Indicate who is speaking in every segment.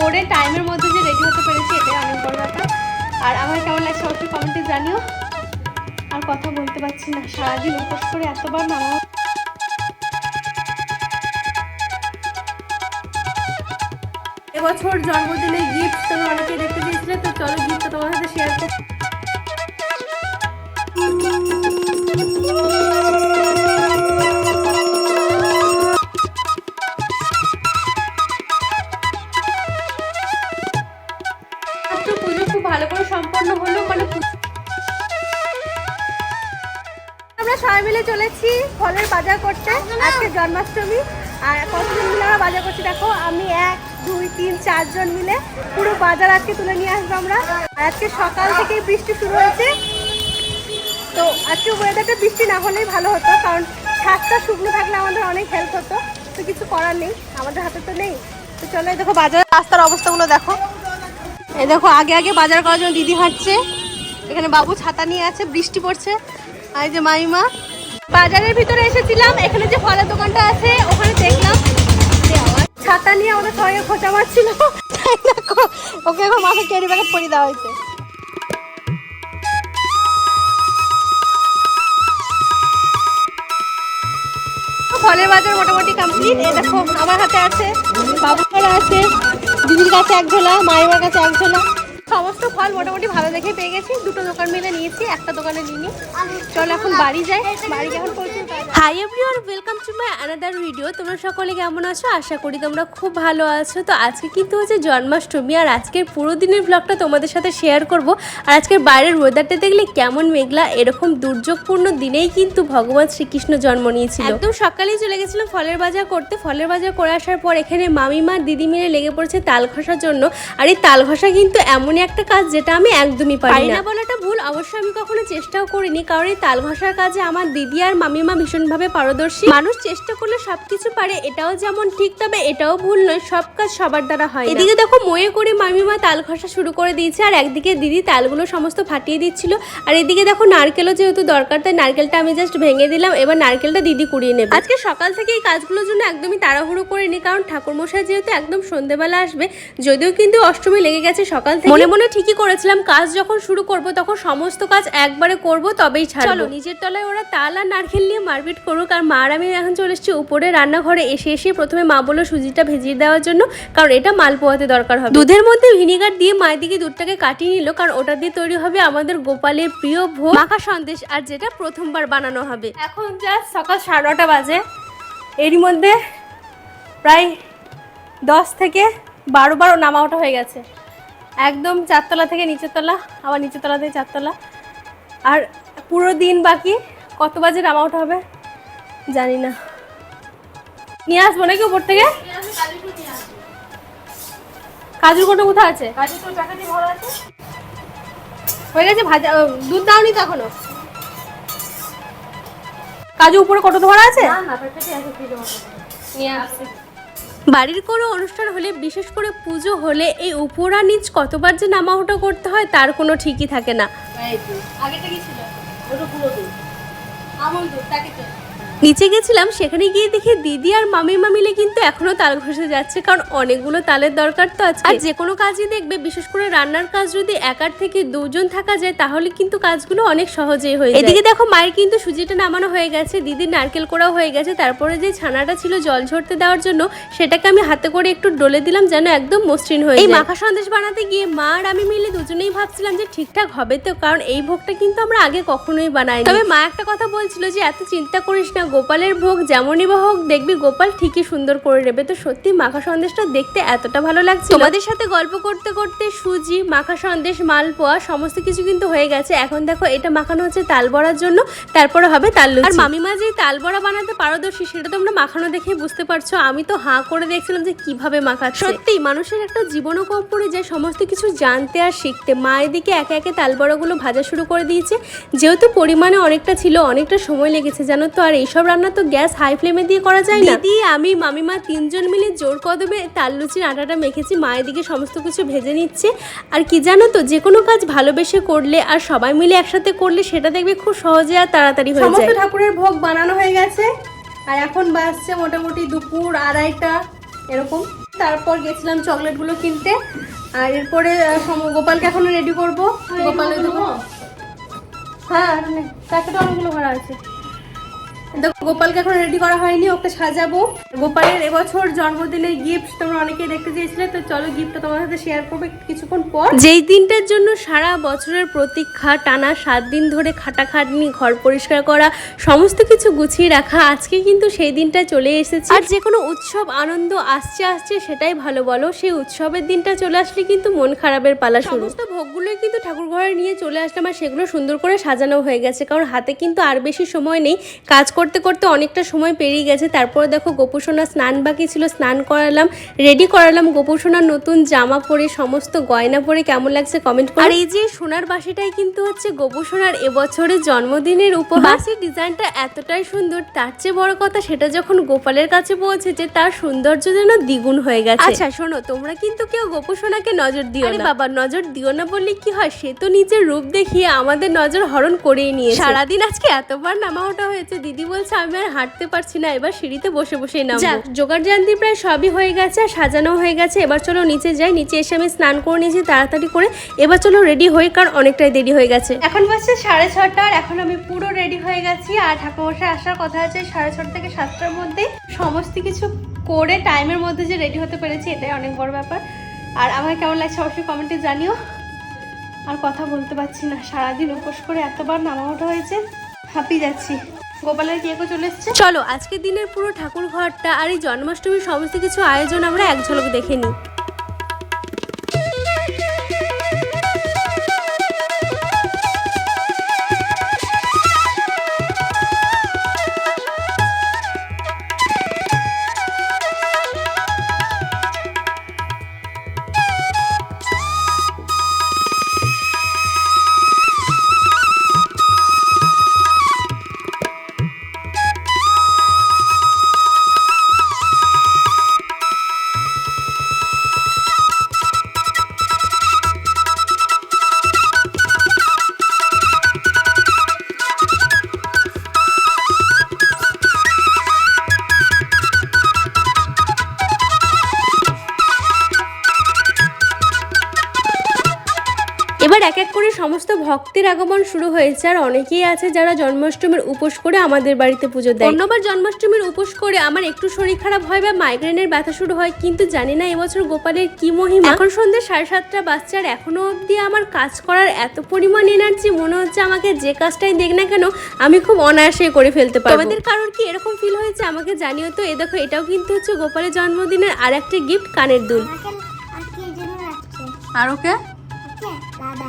Speaker 1: করে টাইমের মধ্যে যে রেডি হতে পেরেছি এটাই অনেক বড় ব্যাপার। আর আমার কেমন লাগছে অবশ্যই কমেন্টে জানিও। আর কথা বলতে পারছি না। সারাদিন উপোস করে এতবার নামা এবছর জন্মদিনে গিফট তুমি অনেকে দেখতে জন্মাষ্টমী। আর কতজন মিলে আমরা বাজার করছি দেখো, আমি এক, দুই, তিন, চারজন মিলে পুরো বাজার আজকে তুলে নিয়ে আসব আমরা। আর আজকে সকাল থেকেই বৃষ্টি শুরু হয়েছে। তো আজকে ওয়েদারটা বৃষ্টি না হলেই ভালো হতো, কারণ ছাদটা শুকনো থাকলে আমাদের অনেক হেল্প হতো, তো কিছু করার নেই, আমাদের হাতে তো নেই। তো চলো দেখো বাজারের রাস্তার অবস্থাগুলো দেখো। এই দেখো, আগে আগে বাজার করার জন্য দিদি হাঁটছে। এখানে বাবু ছাতা নিয়ে আছে, বৃষ্টি পড়ছে। আর যে মাইমা বাজারের ভিতরে এসেছিলাম, এখানে যে ফলের দোকানটা আছে, ওখানে দেখলাম ছাতা নিয়ে আমাদের সবাইকে খোঁচা মারছিল। ওকে এখন মাথায় ক্যারি ব্যাগেট পরিয়ে দেওয়া হয়েছে। ফলের বাজার মোটামুটি কমপ্লিট এই দেখো, আমার হাতে আছে, বাবুর আছে, দিদির কাছে এক ঝোলা, মায়ের কাছে এক ঝোলা। সমস্ত ফল মোটামুটি ভালো দেখে পেয়ে গেছি। দুটো দোকান মিলে নিয়েছি একটা দোকানে নিইনি চল এখন বাড়ি যাই। বাড়ি যখন পৌঁছে hi everyone welcome to my another video তোমরা সকলে কেমন আছো? আশা করি তোমরা খুব ভালো আছো। তো আজকে কিন্তু হচ্ছে জন্মাষ্টমী আর আজকের পুরো দিনের ব্লগটা তোমাদের সাথে শেয়ার করব। আর আজকের বাইরের ওয়েদারটা দেখলে কেমন মেঘলা এরকম দুর্যোগপূর্ণ দিনেই কিন্তু ভগবান শ্রীকৃষ্ণ জন্ম নিয়েছিল। একদম সকালেই চলে গেছিলাম ফলের বাজার করতে। ফলের বাজার করে আসার পর এখানে মামিমা দিদি মিলে লেগে পড়েছে তাল ঘষার জন্য। আর এই তাল ঘষা কিন্তু এমনই একটা কাজ যেটা আমি একদমই পারি না। বলাটা ভুল অবশ্যই আমি কখনো চেষ্টাও করিনি কারণ এই তাল ঘষার কাজে আমার দিদি আর মামিমা ভীষণভাবে পারদর্শী। মানুষ চেষ্টা করলে সবকিছু পারে এটাও যেমন ঠিক তবে এটাও ভুল নয় সব কাজ সবার দ্বারা হয় এদিকে দেখো ময়ে করে মামিমা তাল ঘষা শুরু করে দিয়েছে আর একদিকে দিদি তালগুলো সমস্ত ফাটিয়ে দিচ্ছিল। আর এদিকে দেখো নারকেলও যেহেতু দরকার তাই নারকেলটা আমি জাস্ট ভেঙে দিলাম এবার নারকেলটা দিদি কুড়িয়ে নেবে। আজকে সকাল থেকে এই কাজগুলোর জন্য একদমই তাড়াহুড়ো করিনি কারণ ঠাকুরমশাই যেহেতু একদম সন্ধেবেলা আসবে যদিও কিন্তু অষ্টমী লেগে গেছে সকাল থেকে। মনে মনে ঠিকই করেছিলাম কাজ যখন শুরু করব তখন সমস্ত কাজ একবারে করব তবেই ছাড়বো। চলো নিজের তলায় ওরা তাল আর নারকেল নিয়ে মারপিট করুক আর মা আর আমি এখন চলে এসেছি উপরে রান্নাঘরে এসে এসে প্রথমে মা বলল সুজিটা ভেজিয়ে দেওয়ার জন্য কারণ এটা মাল পোহাতে দরকার হবে। দুধের মধ্যে ভিনিগার দিয়ে মায়ের দিকে দুধটাকে কাটিয়ে নিল কারণ ওটা দিয়ে তৈরি হবে আমাদের গোপালের প্রিয় ভোগ। মাখা সন্দেশ আর যেটা প্রথমবার বানানো হবে। এখন যা সকাল সাড়ে নটা বাজে। এরই মধ্যে প্রায় দশ থেকে বারো বারো নামা ওঠা হয়ে গেছে। একদম চারতলা থেকে নিচের তলা আবার নিচের তলা থেকে চারতলা। আর পুরো দিন বাকি কত বাজে নামা ওঠা হবে? জানি না। নিয়ে আসব নাকি উপর থেকে? কাজুর কোটো কোথায় আছে? হয়ে গেছে ভাজা দুধ দাওনি তো এখনও? কাজু উপরে কত ধরা আছে? নিয়ে আসছি। বাড়ির কোনো অনুষ্ঠান হলে, বিশেষ করে পুজো হলে এই উপরা নিচ কতবার যে নামা ওঠা করতে হয়, তার কোনো ঠিকই থাকে না। আগেটা কি ছিল? ওটা পুরো প্যাকেটে নিচে গেছিলাম সেখানে গিয়ে দেখি দিদি আর মামিমা মিলে কিন্তু এখনও তাল ঘষে যাচ্ছে কারণ অনেকগুলো তালের দরকার তো আছে আর যে কোনো কাজই দেখবে বিশেষ করে রান্নার কাজ যদি একার থেকে দুজন থাকা যায় তাহলে কিন্তু কাজগুলো অনেক সহজেই হয়ে যায়। এদিকে দেখো মায়ের কিন্তু সুজিটা নামানো হয়ে গেছে দিদির নারকেল করা হয়ে গেছে তারপরে যে ছানাটা ছিল জল ঝরতে দেওয়ার জন্য সেটাকে আমি হাতে করে একটু ডলে দিলাম যেন একদম মসৃণ হয়ে এই মাখা সন্দেশ বানাতে গিয়ে মা আর আমি মিলে দুজনেই ভাবছিলাম যে ঠিকঠাক হবে তো কারণ এই ভোগটা কিন্তু আমরা আগে কখনোই বানাই তবে মা একটা কথা বলছিল যে এত চিন্তা করিস না গোপালের ভোগ যেমনই বা হোক দেখবি গোপাল ঠিকই সুন্দর করে নেবে। তো সত্যি মাখা সন্দেশটা দেখতে এতটা ভালো লাগছে তোমাদের সাথে গল্প করতে করতে সুজি মাখা সন্দেশ মালপোয়া সমস্ত কিছু কিন্তু হয়ে গেছে। এখন দেখো এটা মাখানো হচ্ছে তাল বড়ার জন্য তারপরে হবে তাল। আর মামিমা যে তাল বড়া বানাতে পারদর্শী সেটা তোমরা মাখানো দেখে বুঝতে পারছ। আমি তো হাঁ করে দেখছিলাম যে কীভাবে মাখাচ্ছে। সত্যি মানুষের একটা জীবনও কম পড়ে যায় সমস্ত কিছু জানতে আর শিখতে। মা এদিকে একে একে তাল বড়াগুলো ভাজা শুরু করে দিয়েছে। যেহেতু পরিমাণে অনেকটা ছিল অনেকটা সময় লেগেছে জানো তো আর এইসব
Speaker 2: এইসব রান্না তো গ্যাস হাই ফ্লেমে দিয়ে করা যায় না। দিদি আমি মামিমা তিনজন মিলে জোর কদমে তাল লুচির আটাটা মেখেছি মায়ের দিকে সমস্ত কিছু ভেজে নিচ্ছে। আর কি জানো তো যে কোনো কাজ ভালোবেসে করলে আর সবাই মিলে একসাথে করলে সেটা দেখবে খুব সহজে আর তাড়াতাড়ি হয়ে যায়। ঠাকুরের ভোগ বানানো হয়ে গেছে। আর এখন বাসছে মোটামুটি দুপুর আড়াইটা এরকম। তারপর গেছিলাম চকলেটগুলো কিনতে। আর এরপরে গোপালকে এখন রেডি করব। গোপালে দেবো। হ্যাঁ প্যাকেটে অনেকগুলো ভরা আছে। দেখো, গোপালকে এখন রেডি করা হয়নি, ওকে সাজাবো। গোপালের এবছর জন্মদিনের গিফট তোমরা অনেকেই দেখতে চেয়েছিলে, তো চলো গিফটটা তোমার সাথে শেয়ার করব কিছুক্ষণ পর। যেই দিনটার জন্য সারা বছরের প্রতীক্ষা, টানা সাত দিন ধরে খাটাখাটনি, ঘর পরিষ্কার করা, সমস্ত কিছু গুছিয়ে রাখা, আজকে কিন্তু সেই দিনটা চলে এসেছে। আর যে কোনো উৎসব আনন্দ আসছে আসছে সেটাই ভালো বলো, সেই উৎসবের দিনটা চলে আসলে কিন্তু মন খারাপের পালা শুরু। সমস্ত ভোগগুলোই কিন্তু ঠাকুর ঘরে নিয়ে চলে আসলাম, আর সেগুলো সুন্দর করে সাজানো হয়ে গেছে, কারণ হাতে কিন্তু আর বেশি সময় নেই, কাজ করতে করতে অনেকটা সময় পেরিয়ে গেছে। তারপরে দেখো গোপুসোনা স্নান বাকি ছিল স্নান করালাম রেডি করালাম। গোপুসোনার নতুন জামা পরে সমস্ত গয়না পরে কেমন লাগছে কমেন্ট করে। আর এই যে সোনার বাসিটাই কিন্তু হচ্ছে গোপুসোনার এবছরের জন্মদিনের উপর বাসির ডিজাইনটা এতটাই সুন্দর তার চেয়ে বড় কথা সেটা যখন গোপালের কাছে পৌঁছেছে তার সৌন্দর্য যেন দ্বিগুণ হয়ে গেছে। আচ্ছা শোনো তোমরা কিন্তু কেউ গোপুসোনাকে নজর দিও না। বাবা নজর দিও না বললে কি হয়? সে তো নিজের রূপ দেখিয়ে আমাদের নজর হরণ করেই নিয়ে সারাদিন আজকে এতবার নামা ওঠা হয়েছে দিদি বলছে আমি আর হাঁটতে পারছি না এবার সিঁড়িতে বসে বসে নাম যাক জোগাড় জান্তি প্রায় সবই হয়ে গেছে আর সাজানো হয়ে গেছে। এবার চলো নিচে যাই নিচে এসে আমি স্নান করে নিয়েছি তাড়াতাড়ি করে। এবার চলো রেডি হয়ে কারণ অনেকটাই দেরি হয়ে গেছে। এখন বাজছে সাড়ে ছটা আর এখন আমি পুরো রেডি হয়ে গেছি আর ঠাকুরমশাই আসার কথা আছে সাড়ে ছটা থেকে সাতটার মধ্যে। সমস্ত কিছু করে টাইমের মধ্যে যে রেডি হতে পেরেছি এটাই অনেক বড় ব্যাপার। আর আমার কেমন লাগছে অবশ্যই কমেন্টে জানিও। আর কথা বলতে পারছি না সারাদিন উপোস করে এতবার নামা ওঠা হয়েছে হাঁপিয়ে যাচ্ছি। গোপালের কেকও চলে এসছে? চলো, আজকের দিনের পুরো ঠাকুর ঘরটা আর এই জন্মাষ্টমীর সমস্ত কিছু আয়োজন আমরা এক ঝলক দেখে নিই। ভক্তের আগমন শুরু হয়েছে আর অনেকেই আছে যারা জন্মাষ্টমীর উপোস করে আমাদের বাড়িতে পুজো দেয়। অন্যবার জন্মাষ্টমীর উপোস করে আমার একটু শরীর খারাপ হয় বা মাইগ্রেনের ব্যথা শুরু হয় কিন্তু জানি না এবছর গোপালের কি মহিমা। এখন সন্ধ্যে সাড়ে সাতটা বাচ্চা আর এখনও অবধি আমার কাজ করার এত পরিমাণ এনার্জি মনে হচ্ছে আমাকে যে কাজটাই দেখ না কেন আমি খুব অনায়াসে করে ফেলতে পারব। তোমাদের কারোর কি এরকম ফিল হয়েছে? আমাকে জানিও তো। এ দেখো এটাও কিন্তু হচ্ছে গোপালের জন্মদিনের আর একটা গিফট কানের দুল। আর ওকে?
Speaker 3: ওকে দাদা।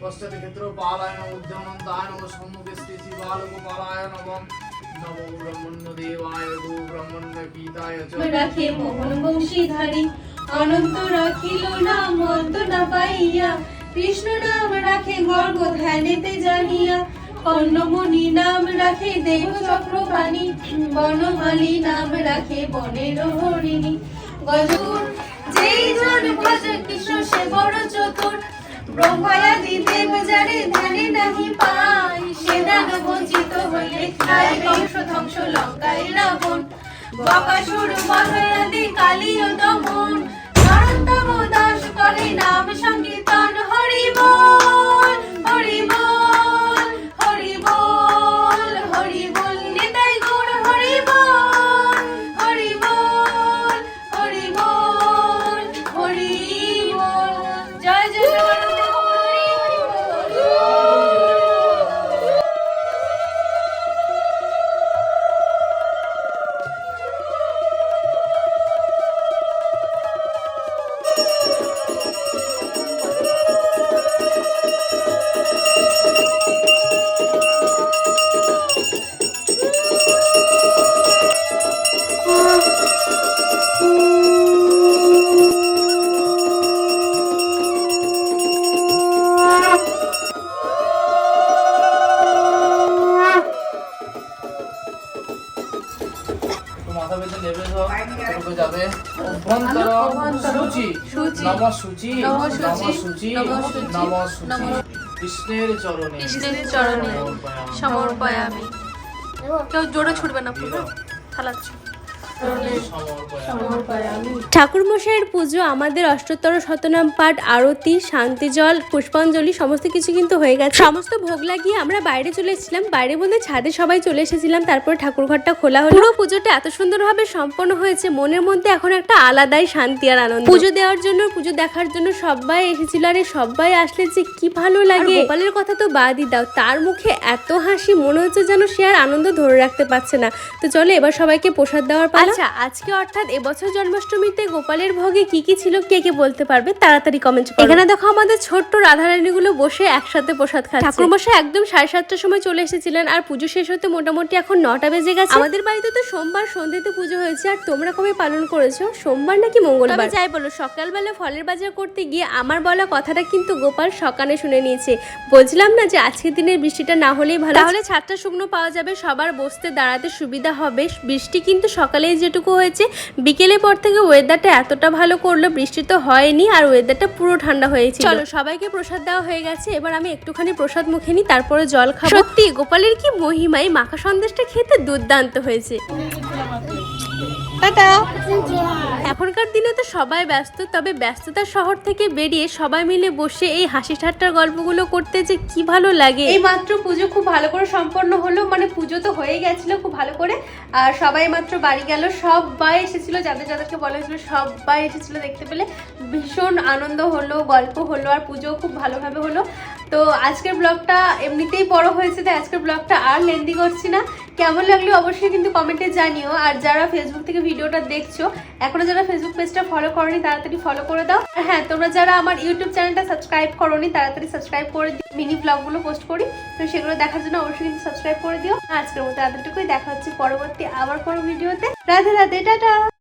Speaker 4: পশ্চাৎক্ষেত্র পালায় উদ্যমন তায়ন সম্মুখে স্থিতি বালক পালায় নবম
Speaker 2: রাখে নাম রাখে দেহ ধ্যানেতে জানিয়া কর্ণমণি নাম রাখে দেহ চক্রপাণী বনমালী নাম রাখে বনের হরিণী গজুর যেই জন ভজ কৃষ্ণ সে বড় চতুর ব্রহ্মায়াদি দেব যারে ধ্যানে নাহি পাই সে দান বঞ্চিত হইলে খায়। বংশ ধ্বংস লঙ্কায় রাবণ। বকাসুর মহারাদি কালী
Speaker 4: শুচি। নম শুচি
Speaker 2: নম
Speaker 4: নমঃ কৃষ্ণের চরণে।
Speaker 2: কৃষ্ণের চরণে।
Speaker 4: সমর্পয়ামি।
Speaker 2: কেউ জোরে ছুটবে না পুরো। থালাচ্ছ।
Speaker 4: সমর্পয়ামি
Speaker 1: ঠাকুর মশাইয়ের পুজো, আমাদের অষ্টোত্তর শতনাম পাঠ, আরতি, শান্তি জল, পুষ্পাঞ্জলি, সমস্ত কিছু কিন্তু হয়ে গেছে। সমস্ত ভোগ লাগিয়ে আমরা বাইরে চলে এসেছিলাম। বাইরে বলতে ছাদে সবাই চলে এসেছিলাম। তারপর ঠাকুর ঘরটা খোলা হলো। পুরো পুজোটা এত সুন্দরভাবে সম্পন্ন হয়েছে। মনের মধ্যে এখন একটা আলাদাই শান্তি আর আনন্দ। পুজো দেওয়ার জন্য, পুজো দেখার জন্য সবাই এসেছিল। আর সবাই আসলে যে কি ভালো লাগে। গোপালের কথা তো বাদই দাও। তার মুখে এত হাসি, মনে হচ্ছে যেন সে আর আনন্দ ধরে রাখতে পারছে না। তো চলো এবার সবাইকে প্রসাদ দেওয়ার পালা আচ্ছা আজকে অর্থাৎ এবছর জন্মাষ্টমীতে গোপালের ভোগে কি কি ছিল কে কে বলতে পারবে? তাড়াতাড়ি কমেন্ট করো। এখানে দেখো আমাদের ছোট্ট রাধারানী গুলো বসে একসাথে প্রসাদ খাচ্ছে। ঠাকুরমশাই একদম সাড়ে সাতটার সময় চলে এসেছিলেন আর পুজো শেষ হতে মোটামুটি এখন নটা বেজে গেছে। আমাদের বাড়িতে তো সোমবার সন্ধ্যেতে পুজো হয়েছে আর তোমরা কবে পালন করেছ? সোমবার নাকি মঙ্গলবার? যাই বলো সকালবেলা ফলের বাজার করতে গিয়ে আমার বলা কথাটা কিন্তু গোপাল সকালে শুনে নিয়েছে। বলছিলাম না যে আজকের দিনের বৃষ্টিটা না হলেই ভালো। তাহলে ছাদটা শুকনো পাওয়া যাবে সবার বসতে দাঁড়াতে সুবিধা হবে। বৃষ্টি কিন্তু সকালেই যেটুকু হয়েছে বিকেলের পর থেকে ওয়েদারটা এতটা ভালো করল বৃষ্টি তো হয়নি আর ওয়েদারটা পুরো ঠান্ডা হয়েছে চলো সবাইকে প্রসাদ দেওয়া হয়ে গেছে এবার আমি একটুখানি প্রসাদ মুখে নিই তারপরে জল খাব। সত্যি গোপালের কি মহিমায় মাখা সন্দেশটা খেতে দুর্দান্ত হয়েছে।
Speaker 2: টাটা।
Speaker 1: এখনকার দিনে তো সবাই ব্যস্ত তবে ব্যস্ততার শহর থেকে বেরিয়ে সবাই মিলে বসে এই হাসি ঠাট্টার গল্পগুলো করতে যে কি ভালো লাগে।
Speaker 2: এই মাত্র পুজো খুব ভালো করে সম্পন্ন হলো মানে পুজো তো হয়ে গেছিল খুব ভালো করে। আর সবাই মাত্র বাড়ি গেল সবাই এসেছিল যাদের যাদেরকে বলা হয়েছিল সবাই এসেছিল দেখতে পেলে। ভীষণ আনন্দ হলো গল্প হলো আর পুজো খুব ভালোভাবে হলো। তো আজকের ব্লগটা এমনিতেই বড় হয়েছে তাই আজকের ব্লগটা আর লেন্দি করছি না। কেমন লাগল অবশ্যই কিন্তু কমেন্টে জানিও। আর যারা ফেসবুক থেকে ভিডিওটা দেখছ, এখনও যারা ফেসবুক পেজটা ফলো করনি, তাড়াতাড়ি ফলো করে দাও। আর হ্যাঁ তোমরা যারা আমার ইউটিউব চ্যানেলটা সাবস্ক্রাইব করনি, তাড়াতাড়ি সাবস্ক্রাইব করে দিও। মিনি ব্লগগুলো পোস্ট করি, তো সেগুলো দেখার জন্য অবশ্যই কিন্তু সাবস্ক্রাইব করে দিও। আজকের মতো এতটুকুই, দেখা হচ্ছে পরবর্তী আবার কোনো ভিডিওতে রাধে রাধে, টাটা!